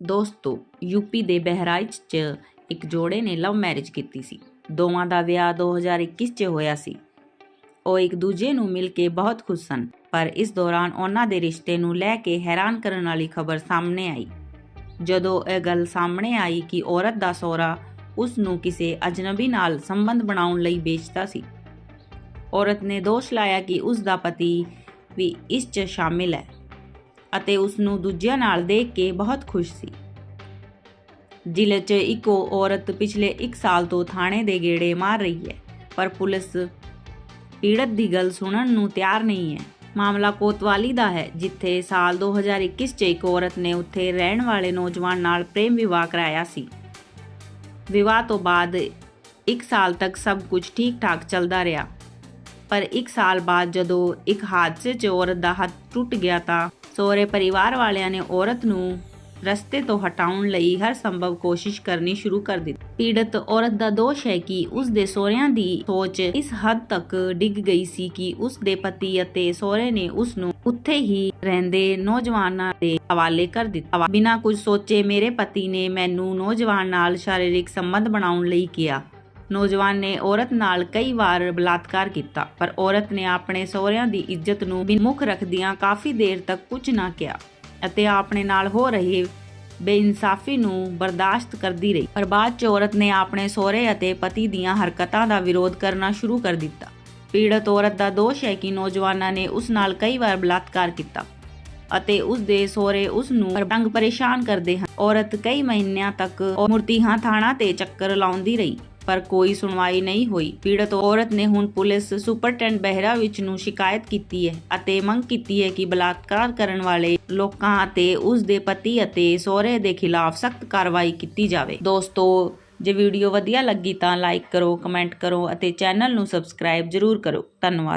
ਦੋਸਤੋ ਯੂਪੀ ਦੇ ਬਹਿਰਾਈਚ 'ਚ ਇੱਕ ਜੋੜੇ ਨੇ ਲਵ ਮੈਰਿਜ ਕੀਤੀ ਸੀ। ਦੋਵਾਂ ਦਾ ਵਿਆਹ 2021 'ਚ ਹੋਇਆ ਸੀ। ਉਹ ਇੱਕ ਦੂਜੇ ਨੂੰ ਮਿਲ ਕੇ ਬਹੁਤ ਖੁਸ਼ ਸਨ, ਪਰ ਇਸ ਦੌਰਾਨ ਉਹਨਾਂ ਦੇ ਰਿਸ਼ਤੇ ਨੂੰ ਲੈ ਕੇ ਹੈਰਾਨ ਕਰਨ ਵਾਲੀ ਖਬਰ ਸਾਹਮਣੇ ਆਈ। ਜਦੋਂ ਇਹ ਗੱਲ ਸਾਹਮਣੇ ਆਈ ਕਿ ਔਰਤ ਦਾ ਸਹੁਰਾ ਉਸ ਨੂੰ ਕਿਸੇ ਅਜਨਬੀ ਨਾਲ ਸੰਬੰਧ ਬਣਾਉਣ ਲਈ ਵੇਚਦਾ ਸੀ, ਔਰਤ ਨੇ ਦੋਸ਼ ਲਾਇਆ ਕਿ ਉਸ ਦਾ ਪਤੀ ਵੀ ਇਸ 'ਚ ਸ਼ਾਮਿਲ ਹੈ। ਅਤੇ ਉਸ ਨੂੰ ਦੂਜਿਆਂ ਨਾਲ ਦੇਖ ਕੇ ਬਹੁਤ ਖੁਸ਼ ਸੀ। ਜ਼ਿਲ੍ਹੇ 'ਚ ਇੱਕੋ ਔਰਤ ਪਿਛਲੇ 1 ਸਾਲ ਤੋਂ ਥਾਣੇ ਦੇ ਗੇੜੇ ਮਾਰ ਰਹੀ ਹੈ, ਪਰ ਪੁਲਿਸ ਪੀੜਤ ਦੀ ਗੱਲ ਸੁਣਨ ਨੂੰ ਤਿਆਰ ਨਹੀਂ ਹੈ। ਮਾਮਲਾ ਕੋਤਵਾਲੀ ਦਾ ਹੈ, ਜਿੱਥੇ ਸਾਲ 2021 'ਚ ਇੱਕ ਔਰਤ ਨੇ ਉੱਥੇ ਰਹਿਣ ਵਾਲੇ ਨੌਜਵਾਨ ਨਾਲ ਪ੍ਰੇਮ ਵਿਵਾਹ ਕਰਾਇਆ ਸੀ। ਵਿਵਾਹ ਤੋਂ ਬਾਅਦ 1 ਸਾਲ ਤੱਕ ਸਭ ਕੁਝ ਠੀਕ ਠਾਕ ਚੱਲਦਾ ਰਿਹਾ। ਪਰ 1 ਸਾਲ ਬਾਅਦ ਜਦੋਂ ਇੱਕ ਹਾਦਸੇ 'ਚ ਔਰਤ ਦਾ ਹੱਥ ਟੁੱਟ ਗਿਆ ਤਾਂ ਸਹੁਰੇ ਪਰਿਵਾਰ ਵਾਲਿਆਂ ਨੇ ਔਰਤ ਨੂੰ ਰਸਤੇ ਤੋਂ ਹਟਾਉਣ ਲਈ ਹਰ ਸੰਭਵ ਕੋਸ਼ਿਸ਼ ਕਰਨੀ ਸ਼ੁਰੂ ਕਰ ਦਿੱਤੀ। ਪੀੜਤ ਔਰਤ ਦਾ ਦੋਸ਼ ਹੈ ਕਿ ਉਸ ਦੇ ਸਹੁਰਿਆਂ ਦੀ ਸੋਚ ਇਸ ਹੱਦ ਤੱਕ ਡਿੱਗ ਗਈ ਸੀ ਕਿ ਉਸ ਦੇ ਪਤੀ ਅਤੇ ਸਹੁਰੇ ਨੇ ਉਸ ਨੂੰ ਉੱਥੇ ਹੀ ਰਹਿੰਦੇ ਨੌਜਵਾਨਾਂ ਦੇ ਹਵਾਲੇ ਕਰ ਦਿੱਤਾ। ਬਿਨਾਂ ਕੁਝ ਸੋਚੇ ਮੇਰੇ ਪਤੀ ਨੇ ਮੈਨੂੰ ਨੌਜਵਾਨ ਨਾਲ ਸਾਰੀਰਿਕ ਸੰਬੰਧ ਬਣਾਉਣ ਲਈ ਕਿਹਾ। ਨੌਜਵਾਨ ਨੇ ਔਰਤ ਨਾਲ ਕਈ ਵਾਰ ਬਲਾਤਕਾਰ ਕੀਤਾ, ਪਰ ਔਰਤ ਨੇ ਆਪਣੇ ਸਹੁਰਿਆਂ ਦੀ ਇੱਜ਼ਤ ਨੂੰ ਮੁੱਖ ਰੱਖਦਿਆਂ ਕਾਫੀ ਦੇਰ ਤੱਕ ਕੁਝ ਨਾ ਕਿਹਾ ਅਤੇ ਆਪਣੇ ਨਾਲ ਹੋ ਰਹੇ ਬੇਇਨਸਾਫੀ ਨੂੰ ਬਰਦਾਸ਼ਤ ਕਰਦੀ ਰਹੀ। ਪਰ ਬਾਅਦ ਚ ਔਰਤ ਨੇ ਆਪਣੇ ਸਹੁਰੇ ਅਤੇ ਪਤੀ ਦੀਆਂ ਹਰਕਤਾਂ ਦਾ ਵਿਰੋਧ ਕਰਨਾ ਸ਼ੁਰੂ ਕਰ ਦਿੱਤਾ। ਪੀੜਤ ਔਰਤ ਦਾ ਦੋਸ਼ ਹੈ ਕਿ ਨੌਜਵਾਨਾਂ ਨੇ ਉਸ ਨਾਲ ਕਈ ਵਾਰ ਬਲਾਤਕਾਰ ਕੀਤਾ ਅਤੇ ਉਸ ਦੇ ਸਹੁਰੇ ਉਸ ਨੂੰ ਤੰਗ ਪਰੇਸ਼ਾਨ ਕਰਦੇ ਹਨ। ਔਰਤ ਕਈ ਮਹੀਨਿਆਂ ਤੱਕ ਮੂਰਤੀਹਾਂ ਥਾਣਾ ਤੇ ਚੱਕਰ ਲਾਉਂਦੀ ਰਹੀ। ਪਰ ਕੋਈ ਸੁਣਵਾਈ ਨਹੀਂ ਹੋਈ। ਪੀੜਤ ਔਰਤ ਨੇ ਹੁਣ ਪੁਲਿਸ ਸੁਪਰਟੈਂਡ ਬਹਿਰਾ ਵਿੱਚ ਨੂੰ ਸ਼ਿਕਾਇਤ ਕੀਤੀ ਹੈ ਅਤੇ ਮੰਗ ਕੀਤੀ ਹੈ ਕਿ ਬਲਾਤਕਾਰ ਕਰਨ ਵਾਲੇ ਲੋਕਾਂ ਅਤੇ ਉਸ ਦੇ ਪਤੀ ਅਤੇ ਸਹੁਰੇ ਦੇ ਖਿਲਾਫ ਸਖਤ ਕਾਰਵਾਈ ਕੀਤੀ ਜਾਵੇ। ਦੋਸਤੋ, ਜੇ ਵੀਡੀਓ ਵਧੀਆ ਲੱਗੀ ਤਾਂ ਲਾਈਕ ਕਰੋ, ਕਮੈਂਟ ਕਰੋ ਅਤੇ ਚੈਨਲ ਨੂੰ ਸਬਸਕ੍ਰਾਈਬ ਜ਼ਰੂਰ ਕਰੋ। ਧੰਨਵਾਦ।